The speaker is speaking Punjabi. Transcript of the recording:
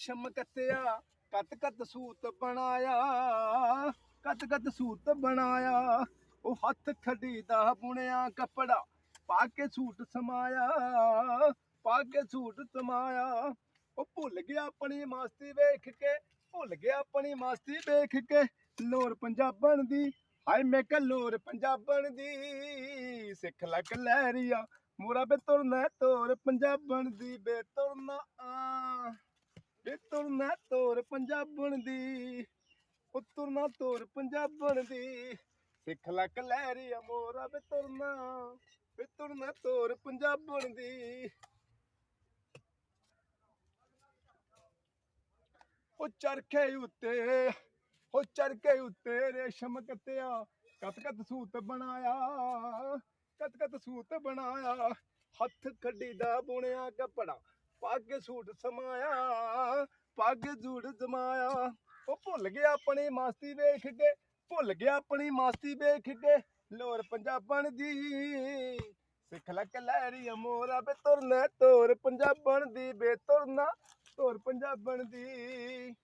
ਰੇਸ਼ਮ ਕੱਤਿਆ, ਕੱਤ ਕੱਤ ਸੂਤ ਬਣਾਇਆ, ਕੱਤ ਕੱਤ ਸੂਤ ਬਣਾਇਆ। ਉਹ ਹੱਥ ਖੜੀ ਦਾ ਬੁਣਿਆ ਕੱਪੜਾ, ਪਾ ਕੇ ਸੂਟ ਸਮਾਇਆ, ਪਾ ਕੇ ਸੂਟ ਸਮਾਇਆ। ਉਹ ਭੁੱਲ ਗਿਆ ਆਪਣੀ ਮਸਤੀ ਵੇਖ ਕੇ, ਭੁੱਲ ਗਿਆ ਆਪਣੀ ਮਸਤੀ ਵੇਖ ਕੇ। ਲੋਰ ਪੰਜਾਬਣ ਦੀ, ਹਾਏ ਮੈਂ ਕਿਹਾ ਲੋਰ ਪੰਜਾਬਣ ਦੀ। ਸਿੱਖ ਲੱਕ ਲਹਿਰੀਆ ਮੋਰਾ ਬੇ ਤੁਰਨਾ, ਤੋਰ ਪੰਜਾਬਣ ਦੀ ਬੇ ਤੁਰਨਾ ਆ। ਬੇ ਤੁਰਨਾ ਤੋਰ ਪੰਜਾਬਣ ਦੀ ਉਹ ਤੁਰਨਾ ਤੋਰ ਪੰਜਾਬਣ ਦੀ ਸਿੱਖ ਲੱਕ ਲਹਿਰੀਆ ਮੋਰਾ ਬੇ ਤੁਰਨਾ ਬੇ ਤੁਰਨਾ ਤੋਰ ਪੰਜਾਬਣ ਦੀ ਉਹ ਚਰਖੇ ਉੱਤੇ, ਉਹ ਚਰਖੇ ਉੱਤੇ ਰੇਸ਼ਮ ਕੱਤਿਆ ਕਤ ਕਤ ਸੂਤ ਬਣਾਇਆ ਕਤ ਕਤ ਸੂਤ ਬਣਾਇਆ। ਹੱਥ ਖੱਡੀ ਦਾ ਬੁਣਿਆ ਕੱਪੜਾ, ਪੱਗ ਸੂਟ ਸਮਾਇਆ। ਪੱਗ ਜੂੜ ਜਮਾਇਆ ਉਹ ਭੁੱਲ ਗਿਆ ਆਪਣੀ ਮਸਤੀ ਵੇਖ ਕੇ, ਭੁੱਲ ਗਿਆ ਆਪਣੀ ਮਸਤੀ ਵੇਖ ਕੇ। ਲੋਰ ਪੰਜਾਬਣ ਦੀ, ਸਿੱਖ ਲੱਕ ਲਹਿਰੀ ਮੋਰਾ ਬੇ ਤੁਰਨਾ, ਤੋਰ ਪੰਜਾਬਣ ਦੀ ਬੇ ਤੁਰਨਾ, ਤੋਰ ਪੰਜਾਬਣ ਦੀ।